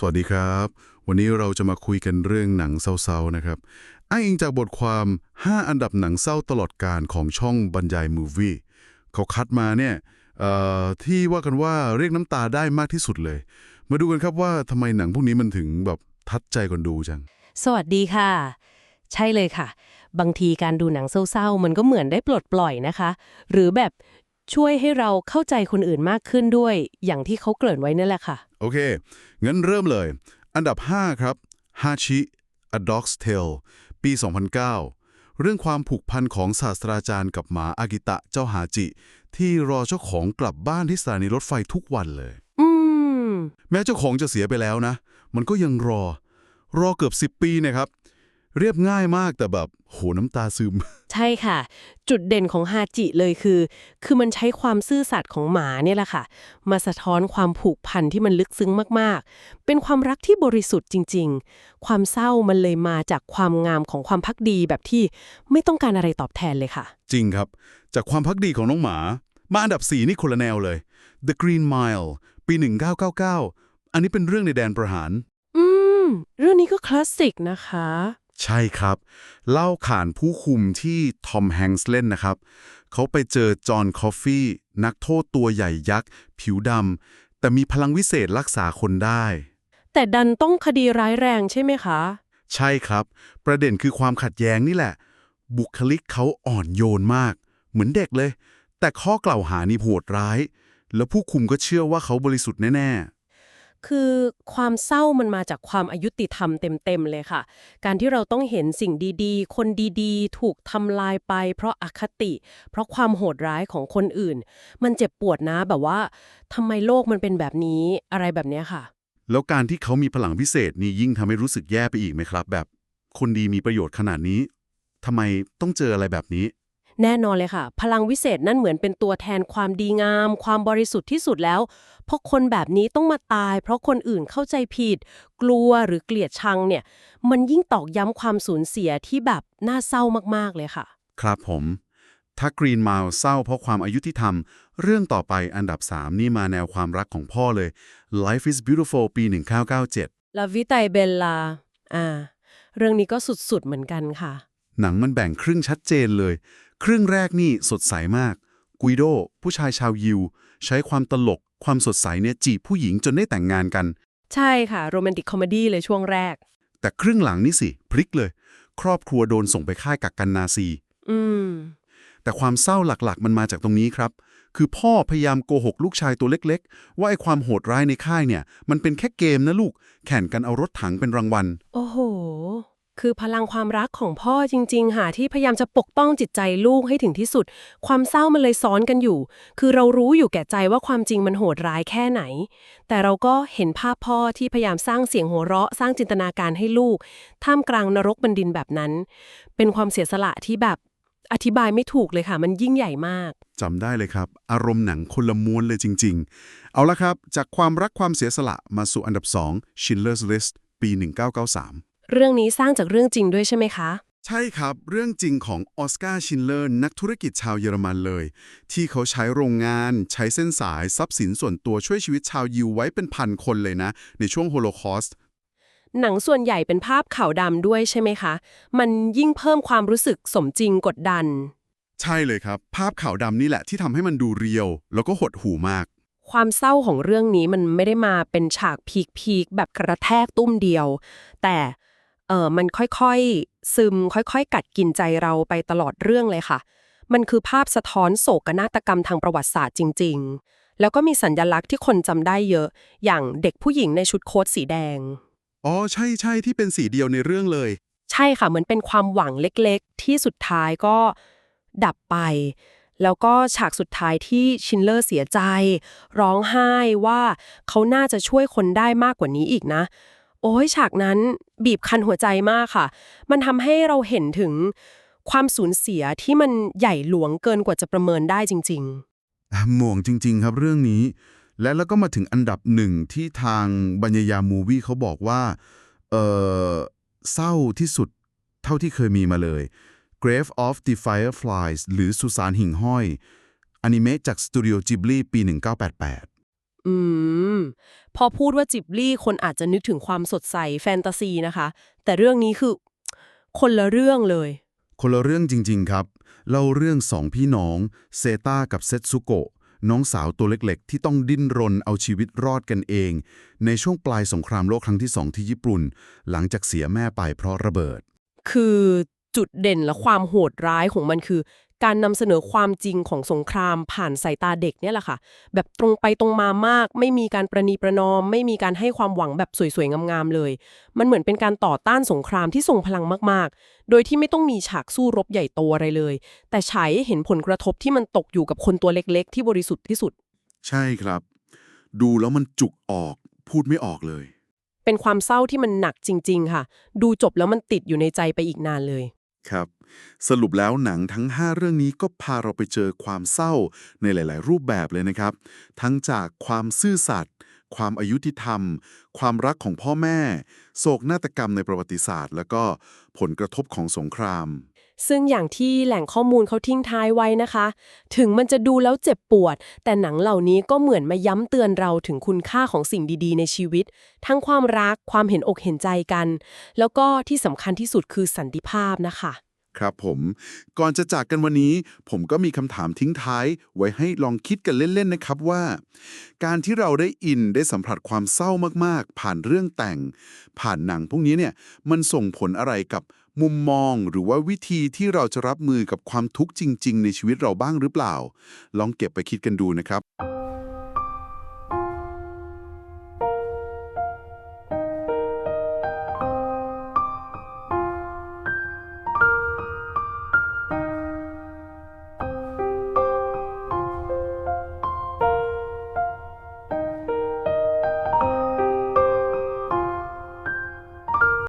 สวัสดีครับ วันนี้เราจะมาคุยกันเรื่องหนังเศร้าๆนะครับอ้างอิงจากบทความ 5 อันดับหนังเศร้าตลอดการของช่องบรรยายมูฟวี่เขาคัดมาเนี่ยเอ่อที่ว่ากันว่าเรียกน้ำตาได้มากที่สุดเลย มาดูกันครับว่าทำไมหนังพวกนี้มันถึงแบบทัดใจคนดูจัง สวัสดีค่ะ ใช่เลยค่ะ บางทีการดูหนังเศร้าๆ มันก็เหมือนได้ปลดปล่อยนะคะ หรือแบบ ช่วยให้เราเข้าใจคนอื่นมากขึ้นด้วย อย่างที่เขาเกริ่นไว้นั่นแหละค่ะ โอเค งั้นเริ่มเลย อันดับ 5 ครับ Hachi A Dog's Tale ปี 2009 เรื่องความผูกพันของศาสตราจารย์กับหมาอากิตะเจ้าฮาจิ ที่รอเจ้าของกลับบ้านที่สถานีรถไฟทุกวันเลย อืม แม้เจ้าของจะเสียไปแล้วนะ มันก็ยังรอ รอเกือบ 10 ปีนะครับ เรียบง่ายมากแต่แบบโหน้ำตาซึม ใช่ค่ะ จุดเด่นของฮาจิเลยคือ คือมันใช้ความซื่อสัตย์ของหมาเนี่ยแหละค่ะ มาสะท้อนความผูกพันที่มันลึกซึ้งมากๆ เป็นความรักที่บริสุทธิ์จริง ๆ ความเศร้ามันเลยมาจากความงามของความพักดีแบบที่ไม่ต้องการอะไรตอบแทนเลยค่ะ จริงครับ จากความพักดีของน้องหมา มาอันดับ4นี่คนละแนวเลย The Green Mile ปี 1999 อันนี้เป็นเรื่องในแดนประหาร อืม เรื่องนี้ก็คลาสสิกนะคะ ใช่ครับ เล่าขานผู้คุมที่ทอมแฮงส์เล่นนะครับ เขาไปเจอจอห์นคอฟฟี่ นักโทษตัวใหญ่ยักษ์ ผิวดำ แต่มีพลังวิเศษรักษาคนได้ แต่ดันต้องคดีร้ายแรงใช่ไหมคะ ใช่ครับ ประเด็นคือความขัดแย้งนี่แหละ บุคลิกเขาอ่อนโยนมาก เหมือนเด็กเลย แต่ข้อกล่าวหานี่โหดร้าย แล้วผู้คุมก็เชื่อว่าเขาบริสุทธิ์แน่ คือความเศร้ามันมาจากความอายุติธรรมเต็มๆเลยค่ะ การที่เราต้องเห็นสิ่งดีๆ คนดีๆ ถูกทำลายไป เพราะอคติ เพราะความโหดร้ายของคนอื่น มันเจ็บปวดนะแบบว่าทำไมโลกมันเป็นแบบนี้อะไรแบบนี้ค่ะ แล้วการที่เขามีพลังพิเศษนี่ยิ่งทำให้รู้สึกแย่ไปอีกไหมครับ แบบคนดีมีประโยชน์ขนาดนี้ทำไมต้องเจออะไรแบบนี้ แน่นอนเลยค่ะ พลังวิเศษนั่นเหมือนเป็นตัวแทนความดีงาม ความบริสุทธิ์ที่สุดแล้ว เพราะคนแบบนี้ต้องมาตาย เพราะคนอื่นเข้าใจผิด กลัวหรือเกลียดชังเนี่ย มันยิ่งตอกย้ำความสูญเสียที่แบบน่าเศร้ามากๆเลยค่ะ ครับผม ถ้ากรีนมา e เศร้าเพราะความอายุที่ทำเรื่องต่อไปอันดับ 3 นี่มาแนวความรักของพ่อเลย Life is Beautiful ปี 1997ลาวิไตเบลลาอ่า เรื่องนี้ก็สุดๆเหมือนกันค่ะ หนังมันแบ่งครึ่งชัดเจนเลย ครึ่งแรกนี่สดใสมาก กุยโด ผู้ชายชาวยิว ใช้ความตลก ความสดใสเนี่ยจีบผู้หญิงจนได้แต่งงานกัน ใช่ค่ะ โรแมนติกคอมเมดี้เลยช่วงแรก แต่ครึ่งหลังนี่สิ พลิกเลย ครอบครัวโดนส่งไปค่ายกักกันนาซี อืม แต่ความเศร้าหลักๆ มันมาจากตรงนี้ครับ คือพ่อพยายามโกหกลูกชายตัวเล็ก ๆ ว่าไอ้ความโหดร้ายในค่ายเนี่ย มันเป็นแค่เกมนะลูก แข่งกันเอารถถังเป็นรางวัล โอ้โห คือพลังความรักของพ่อจริง ๆ ค่ะ ที่พยายามจะปกป้องจิตใจลูกให้ถึงที่สุด ความเศร้ามันเลยซ้อนกันอยู่ คือเรารู้อยู่แก่ใจว่าความจริงมันโหดร้ายแค่ไหน แต่เราก็เห็นภาพพ่อที่พยายามสร้างเสียงหัวเราะ สร้างจินตนาการให้ลูก ท่ามกลางนรกบันดินแบบนั้น เป็นความเสียสละที่แบบอธิบายไม่ถูกเลยค่ะ มันยิ่งใหญ่มากจำได้เลยครับ อารมณ์หนังคนละม้วนเลยจริง ๆ เอาละครับ จากความรักความเสียสละมาสู่อันดับ 2 Schindler's List ปี 1993 เรื่องนี้สร้างจากเรื่องจริงด้วยใช่ไหมคะ ใช่ครับ เรื่องจริงของออสการ์ชินเลอร์นักธุรกิจชาวเยอรมันเลย ที่เขาใช้โรงงาน ใช้เส้นสายทรัพย์สินส่วนตัวช่วยชีวิตชาวยิวไว้เป็นพันคนเลยนะ ในช่วงโฮโลคอสต์หนังส่วนใหญ่เป็นภาพขาวดำด้วยใช่ไหมคะ มันยิ่งเพิ่มความรู้สึกสมจริงกดดัน ใช่เลยครับ ภาพขาวดำนี่แหละที่ทำให้มันดูเรียว แล้วก็หดหูมาก ความเศร้าของเรื่องนี้มันไม่ได้มาเป็นฉากพีคๆแบบกระแทกตุ้มเดียว แต่ เออมันค่อยๆ ซึมค่อยๆ กัดกินใจเราไปตลอดเรื่องเลยค่ะ มันคือภาพสะท้อนโศกนาฏกรรมทางประวัติศาสตร์จริง ๆ แล้วก็มีสัญญลักษณ์ที่คนจำได้เยอะ อย่างเด็กผู้หญิงในชุดโค้ทสีแดง อ๋อใช่ใช่ที่เป็นสีเดียวในเรื่องเลย ใช่ค่ะเหมือนเป็นความหวังเล็กๆ ที่สุดท้ายก็ดับไป แล้วก็ฉากสุดท้ายที่ชินเลอร์เสียใจ ร้องไห้ว่าเขาน่าจะช่วยคนได้มากกว่านี้อีกนะ โอ้ยฉากนั้นบีบคั้นหัวใจมากค่ะ มันทำให้เราเห็นถึงความสูญเสียที่มันใหญ่หลวงเกินกว่าจะประเมินได้จริงอะหม่วงจริง ๆ ครับเรื่องนี้ และแล้วก็มาถึงอันดับหนึ่งที่ทางบรรยายามูวี่เขาบอกว่าเออเศร้าที่สุดเท่าที่เคยมีมาเลย Grave of the Fireflies หรือสุสานหิ่งห้อยอนิเมะจากสตูดิโอจิบลีปี 1988 พอพูดว่าจิบลี่คนอาจจะนึกถึงความสดใสแฟนตาซีนะคะ แต่เรื่องนี้คือ คนละเรื่องเลย คนละเรื่องจริง ๆ ครับ เล่าเรื่องสองพี่น้องเซต้ากับเซตซุโกะน้องสาวตัวเล็กๆ ที่ต้องดิ้นรนเอาชีวิตรอดกันเอง ในช่วงปลายสงครามโลกครั้งที่สองที่ญี่ปุ่น หลังจากเสียแม่ไปเพราะระเบิด คือจุดเด่นและความโหดร้ายของมันคือ การนำเสนอความจริงของสงครามผ่านสายตาเด็กเนี่ยแหละค่ะ แบบตรงไปตรงมามาก ไม่มีการประนีประนอม ไม่มีการให้ความหวังแบบสวยๆ งามๆเลย มันเหมือนเป็นการต่อต้านสงครามที่ทรงพลังมากๆ โดยที่ไม่ต้องมีฉากสู้รบใหญ่โตอะไรเลย แต่ฉายให้เห็นผลกระทบที่มันตกอยู่กับคนตัวเล็กๆ ที่บริสุทธิ์ที่สุด ใช่ครับ ดูแล้วมันจุกออก พูดไม่ออกเลย เป็นความเศร้าที่มันหนักจริง ๆ ค่ะ ดูจบแล้วมันติดอยู่ในใจไปอีกนานเลย ครับ สรุปแล้วหนังทั้ง 5 เรื่องนี้ก็พาเราไปเจอความเศร้าในหลาย ๆ รูปแบบเลยนะครับ ทั้งจากความซื่อสัตย์ความอายุติธรรม ความรักของพ่อแม่ โศกนาฏกรรมในประวัติศาสตร์ แล้วก็ผลกระทบของสงคราม ซึ่งอย่างที่แหล่งข้อมูลเขาทิ้งท้ายไว้นะคะ ถึงมันจะดูแล้วเจ็บปวด แต่หนังเหล่านี้ก็เหมือนมาย้ำเตือนเราถึงคุณค่าของสิ่งดีๆ ในชีวิต ทั้งความรักความเห็นอกเห็นใจกัน แล้วก็ที่สำคัญที่สุดคือสันติภาพนะคะครับผมก่อนจะจากกันวันนี้ ผมก็มีคำถามทิ้งท้าย ไว้ให้ลองคิดกันเล่นๆนะครับว่า การที่เราได้อินได้สัมผัสความเศร้ามากๆ ผ่านเรื่องแต่ง ผ่านหนังพวกนี้เนี่ยมันส่งผลอะไรกับ มุมมองหรือว่าวิธีที่เราจะรับมือกับความทุกข์จริง ๆ ในชีวิตเราบ้างหรือเปล่า ลองเก็บไปคิดกันดูนะครับ